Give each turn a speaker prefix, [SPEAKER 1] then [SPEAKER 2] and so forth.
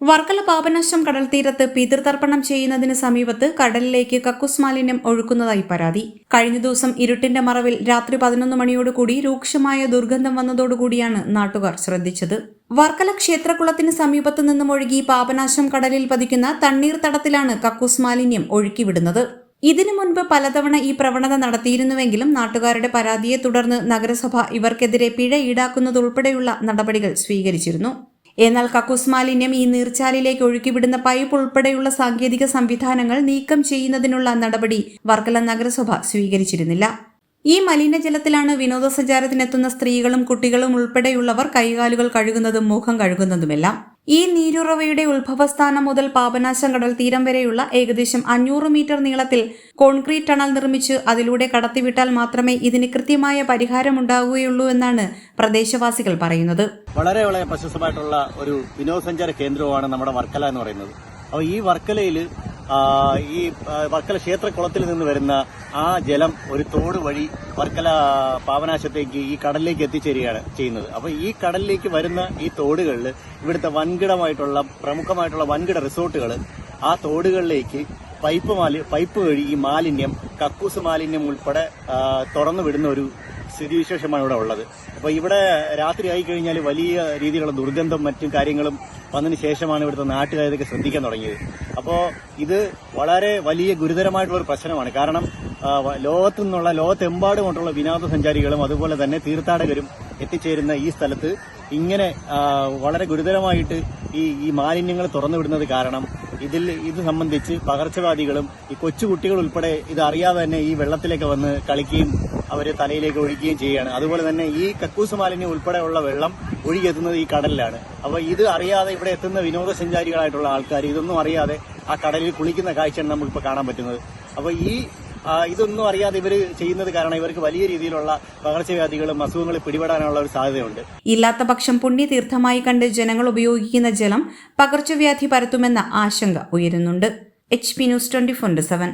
[SPEAKER 1] വർക്കല പാപനാശം കടൽ തീരത്ത് പിതൃതർപ്പണം ചെയ്യുന്നതിന് സമീപത്ത് കടലിലേക്ക് കക്കൂസ് മാലിന്യം ഒഴുക്കുന്നതായി പരാതി. കഴിഞ്ഞ ദിവസം ഇരുട്ടിന്റെ മറവിൽ രാത്രി പതിനൊന്ന് മണിയോടുകൂടി രൂക്ഷമായ ദുർഗന്ധം വന്നതോടുകൂടിയാണ് നാട്ടുകാർ ശ്രദ്ധിച്ചത്. വർക്കല ക്ഷേത്രകുളത്തിന് സമീപത്തു നിന്നും ഒഴുകി പാപനാശം കടലിൽ പതിക്കുന്ന തണ്ണീർത്തടത്തിലാണ് കക്കൂസ് മാലിന്യം ഒഴുക്കിവിടുന്നത്. ഇതിനു മുൻപ് പലതവണ ഈ പ്രവണത നടത്തിയിരുന്നുവെങ്കിലും നാട്ടുകാരുടെ പരാതിയെ തുടർന്ന് നഗരസഭ ഇവർക്കെതിരെ പിഴ ഈടാക്കുന്നതുൾപ്പെടെയുള്ള നടപടികൾ സ്വീകരിച്ചിരുന്നു. എന്നാൽ കക്കൂസ് മാലിന്യം ഈ നീർച്ചാലിലേക്ക് ഒഴുക്കിവിടുന്ന പൈപ്പ് ഉൾപ്പെടെയുള്ള സാങ്കേതിക സംവിധാനങ്ങൾ നീക്കം ചെയ്യുന്നതിനുള്ള നടപടി വർക്കല നഗരസഭ സ്വീകരിച്ചിരുന്നില്ല. ഈ മലിനജലത്തിലാണ് വിനോദസഞ്ചാരത്തിനെത്തുന്ന സ്ത്രീകളും കുട്ടികളും ഉൾപ്പെടെയുള്ളവർ കൈകാലുകൾ കഴുകുന്നതും മുഖം കഴുകുന്നതുമെല്ലാം. ഈ നീരുറവയുടെ ഉത്ഭവസ്ഥാനം മുതൽ പാപനാശം കടൽ തീരം വരെയുള്ള ഏകദേശം അഞ്ഞൂറ് മീറ്റർ നീളത്തിൽ കോൺക്രീറ്റ് ടണൽ നിർമ്മിച്ച് അതിലൂടെ കടത്തിവിട്ടാൽ മാത്രമേ ഇതിന് കൃത്യമായ പരിഹാരം ഉണ്ടാവുകയുള്ളൂ എന്നാണ് പ്രദേശവാസികൾ പറയുന്നത്.
[SPEAKER 2] വളരെ വളരെ പ്രശസ്തമായിട്ടുള്ള ഒരു വിനോദസഞ്ചാര കേന്ദ്രമാണ് നമ്മുടെ വർക്കല എന്ന് പറയുന്നത്. അപ്പോൾ ഈ വർക്കലയിൽ ഈ വർക്കല ക്ഷേത്രക്കുളത്തിൽ നിന്ന് വരുന്ന ആ ജലം ഒരു തോട് വഴി വർക്കല പാവനാശത്തേക്ക് ഈ കടലിലേക്ക് എത്തിച്ചേരുകയാണ് ചെയ്യുന്നത്. അപ്പോൾ ഈ കടലിലേക്ക് വരുന്ന ഈ തോടുകളിൽ ഇവിടുത്തെ വൻകിടമായിട്ടുള്ള പ്രമുഖമായിട്ടുള്ള വൻകിട റിസോർട്ടുകൾ ആ തോടുകളിലേക്ക് പൈപ്പ് മാലി പൈപ്പ് വഴി ഈ മാലിന്യം കക്കൂസ് മാലിന്യം ഉൾപ്പെടെ തുറന്നു വിടുന്ന ഒരു സ്ഥിതിവിശേഷമാണ് ഇവിടെ ഉള്ളത്. അപ്പോൾ ഇവിടെ രാത്രി ആയി കഴിഞ്ഞാൽ വലിയ രീതിയിലുള്ള ദുർഗന്ധം മറ്റും കാര്യങ്ങളും വന്നതിന് ശേഷമാണ് ഇവിടുത്തെ നാട്ടുകാരൊക്കെ ശ്രദ്ധിക്കാൻ തുടങ്ങിയത്. അപ്പോൾ ഇത് വളരെ വലിയ ഗുരുതരമായിട്ടുള്ള ഒരു പ്രശ്നമാണ്. കാരണം ലോകത്തു നിന്നുള്ള ലോകത്തെമ്പാടും കൊണ്ടുള്ള വിനോദസഞ്ചാരികളും അതുപോലെ തന്നെ തീർത്ഥാടകരും എത്തിച്ചേരുന്ന ഈ സ്ഥലത്ത് ഇങ്ങനെ വളരെ ഗുരുതരമായിട്ട് ഈ ഈ മാലിന്യങ്ങൾ തുറന്നുവിടുന്നത് കാരണം ഇതിൽ ഇത് സംബന്ധിച്ച് പകർച്ചവാദികളും ഈ കൊച്ചുകുട്ടികൾ ഉൾപ്പെടെ ഇത് അറിയാതെ തന്നെ ഈ വെള്ളത്തിലേക്ക് വന്ന് കളിക്കുകയും അവരെ തലയിലേക്ക് ഒഴിക്കുകയും ചെയ്യുകയാണ്. അതുപോലെ തന്നെ ഈ കക്കൂസ് മാലിന്യം ഉൾപ്പെടെയുള്ള വെള്ളം ഒഴുകിയെത്തുന്നത് ഈ കടലിലാണ്. അപ്പോൾ ഇത് അറിയാതെ ഇവിടെ എത്തുന്ന വിനോദസഞ്ചാരികളായിട്ടുള്ള ആൾക്കാർ ഇതൊന്നും അറിയാതെ ആ കടലിൽ കുളിക്കുന്ന കാഴ്ചയാണ് നമുക്കിപ്പോൾ കാണാൻ പറ്റുന്നത്. അപ്പോൾ ഈ ഇതൊന്നും അറിയാതെ ഇവർ ചെയ്യുന്നത് കാരണം ഇവർക്ക് വലിയ രീതിയിലുള്ള പകർച്ചവ്യാധികളും അസുഖങ്ങളും പിടിപെടാനുള്ള ഒരു സാധ്യതയുണ്ട്.
[SPEAKER 1] ഇല്ലാത്ത പക്ഷം പുണ്യതീർത്ഥമായി കണ്ട് ജനങ്ങൾ ഉപയോഗിക്കുന്ന ജലം പകർച്ചവ്യാധി പരത്തുമെന്ന ആശങ്ക ഉയരുന്നുണ്ട്. H P news twenty four seven.